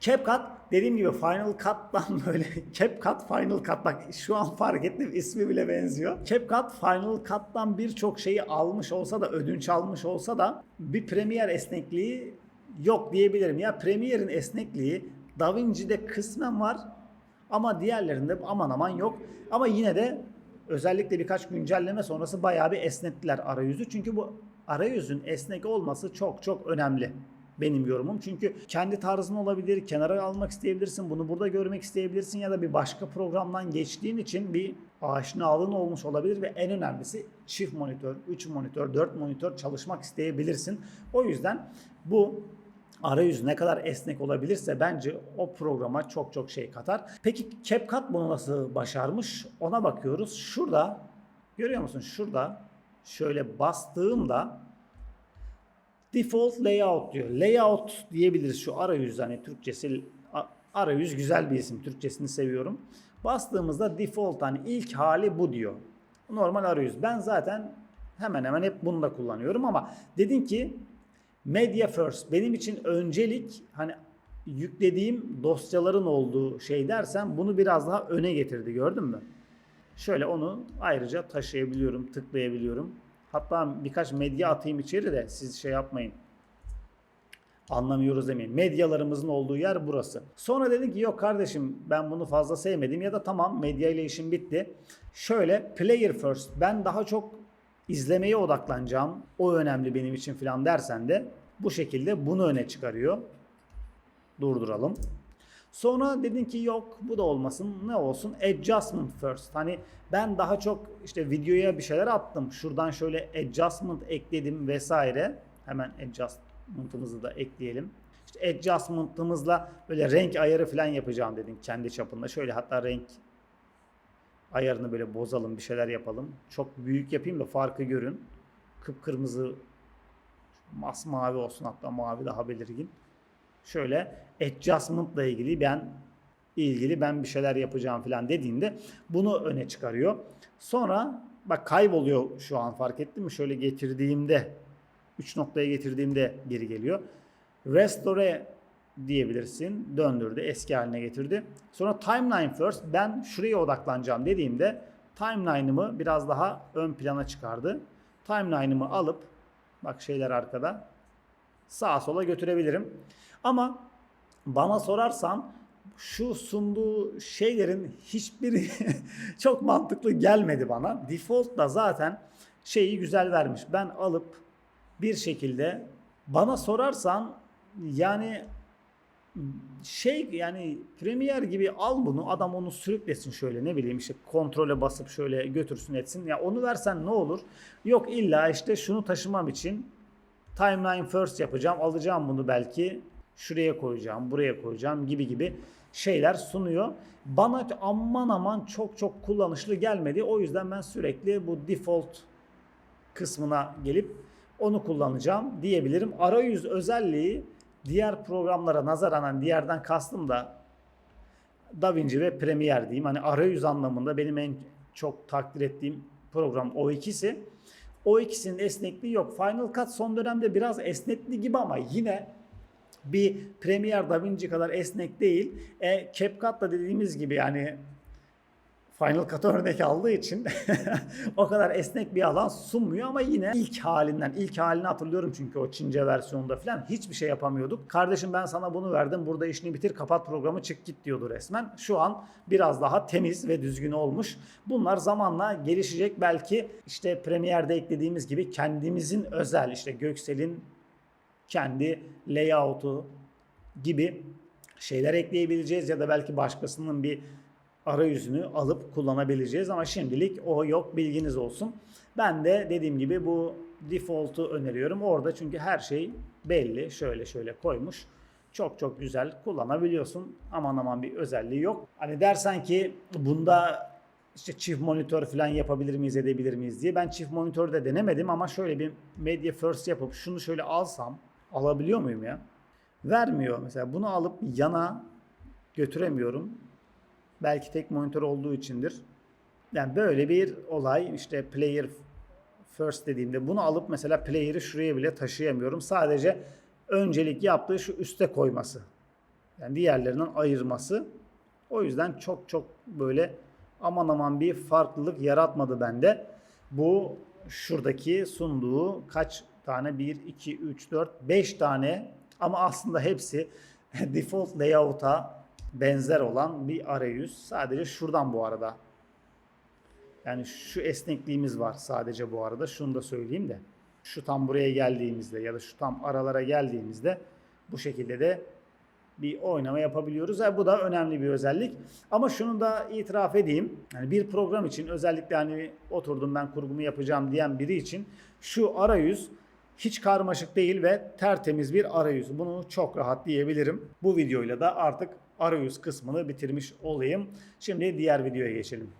CapCut dediğim gibi Final Cut'tan böyle CapCut Final Cut bak şu an fark ettim ismi bile benziyor. CapCut Final Cut'tan birçok şeyi almış olsa da ödünç almış olsa da bir Premiere esnekliği yok diyebilirim. Ya Premiere'in esnekliği DaVinci'de kısmen var ama diğerlerinde aman aman yok. Ama yine de özellikle birkaç güncelleme sonrası bayağı bir esnettiler arayüzü. Çünkü bu arayüzün esnek olması çok çok önemli benim yorumum. Çünkü kendi tarzın olabilir, kenara almak isteyebilirsin, bunu burada görmek isteyebilirsin ya da bir başka programdan geçtiğin için bir aşinalığın olmuş olabilir ve en önemlisi çift monitör, 3 monitör, 4 monitör çalışmak isteyebilirsin. O yüzden bu arayüz ne kadar esnek olabilirse bence o programa çok çok şey katar. Peki CapCut bunu nasıl başarmış? Ona bakıyoruz. Şurada görüyor musun? Şurada şöyle bastığımda default layout diyor. Layout diyebiliriz şu arayüz hani Türkçesi arayüz güzel bir isim. Türkçesini seviyorum. Bastığımızda default hani ilk hali bu diyor. Normal arayüz. Ben zaten hemen hemen hep bunu da kullanıyorum ama dedin ki Media first. Benim için öncelik hani yüklediğim dosyaların olduğu şey dersen bunu biraz daha öne getirdi gördün mü? Şöyle onu ayrıca taşıyabiliyorum, tıklayabiliyorum. Hatta birkaç medya atayım içeri de siz şey yapmayın. Anlamıyoruz demeyin. Medyalarımızın olduğu yer burası. Sonra dedim ki yok kardeşim ben bunu fazla sevmedim ya da tamam medya ile işim bitti. Şöyle player first. Ben daha çok izlemeye odaklanacağım. O önemli benim için filan dersen de bu şekilde bunu öne çıkarıyor. Durduralım. Sonra dedin ki yok bu da olmasın ne olsun adjustment first. Hani ben daha çok işte videoya bir şeyler attım. Şuradan şöyle adjustment ekledim vesaire. Hemen adjustment'ımızı da ekleyelim. İşte adjustment'ımızla böyle renk ayarı falan yapacağım dedin kendi çapında. Şöyle hatta renk ayarını böyle bozalım bir şeyler yapalım. Çok büyük yapayım da farkı görün. Kıpkırmızı masmavi olsun hatta mavi daha belirgin. Şöyle adjustment ile ilgili ben ilgili ben bir şeyler yapacağım falan dediğinde bunu öne çıkarıyor. Sonra bak kayboluyor şu an fark ettin mi? Şöyle getirdiğimde 3 noktaya getirdiğimde geri geliyor. Restore diyebilirsin. Döndürdü, eski haline getirdi. Sonra timeline first. Ben şuraya odaklanacağım dediğimde timeline'ımı biraz daha ön plana çıkardı. Timeline'ımı alıp bak şeyler arkada sağa sola götürebilirim. Ama bana sorarsan şu sunduğu şeylerin hiçbiri çok mantıklı gelmedi bana. Default da zaten şeyi güzel vermiş. Ben alıp bir şekilde bana sorarsan yani şey yani Premiere gibi al bunu adam onu sürüklesin şöyle ne bileyim işte kontrole basıp şöyle götürsün etsin. Ya onu versen ne olur? Yok illa işte şunu taşımam için timeline first yapacağım. Alacağım bunu belki şuraya koyacağım, buraya koyacağım gibi gibi şeyler sunuyor. Bana aman aman çok çok kullanışlı gelmedi. O yüzden ben sürekli bu default kısmına gelip onu kullanacağım diyebilirim. Arayüz özelliği diğer programlara nazaran hani diğerden kastım da DaVinci ve Premiere diyeyim. Hani arayüz anlamında benim en çok takdir ettiğim program o ikisi. O ikisinin esnekliği yok. Final Cut son dönemde biraz esnekli gibi ama yine bir Premiere DaVinci kadar esnek değil. E, CapCut da dediğimiz gibi yani Final Cut örnek aldığı için o kadar esnek bir alan sunmuyor ama yine ilk halinden, ilk halini hatırlıyorum çünkü o Çince versiyonda falan hiçbir şey yapamıyorduk. Kardeşim ben sana bunu verdim, burada işini bitir, kapat programı, çık git diyordu resmen. Şu an biraz daha temiz ve düzgün olmuş. Bunlar zamanla gelişecek. Belki işte Premiere'de eklediğimiz gibi kendimizin özel işte Göksel'in kendi layout'u gibi şeyler ekleyebileceğiz ya da belki başkasının bir arayüzünü alıp kullanabileceğiz ama şimdilik o yok bilginiz olsun. Ben de dediğim gibi bu default'u öneriyorum. Orada çünkü her şey belli. Şöyle şöyle koymuş. Çok çok güzel kullanabiliyorsun. Aman aman bir özelliği yok. Hani dersen ki bunda işte çift monitör falan yapabilir miyiz edebilir miyiz diye. Ben çift monitör de denemedim ama şöyle bir media first yapıp şunu şöyle alsam alabiliyor muyum ya? Vermiyor mesela bunu alıp yana götüremiyorum. Belki tek monitör olduğu içindir. Yani böyle bir olay işte player first dediğimde bunu alıp mesela player'ı şuraya bile taşıyamıyorum. Sadece öncelik yaptığı şu üste koyması. Yani diğerlerinden ayırması. O yüzden çok çok böyle aman aman bir farklılık yaratmadı bende. Bu şuradaki sunduğu kaç tane? 1, 2, 3, 4, 5 tane ama aslında hepsi default layout'a benzer olan bir arayüz. Sadece şuradan bu arada. Yani şu esnekliğimiz var sadece bu arada. Şunu da söyleyeyim de. Şu tam buraya geldiğimizde ya da şu tam aralara geldiğimizde bu şekilde de bir oynama yapabiliyoruz. Yani bu da önemli bir özellik. Ama şunu da itiraf edeyim. Yani bir program için özellikle hani oturdum ben kurgumu yapacağım diyen biri için şu arayüz hiç karmaşık değil ve tertemiz bir arayüz. Bunu çok rahat diyebilirim. Bu videoyla da artık arayüz kısmını bitirmiş olayım. Şimdi diğer videoya geçelim.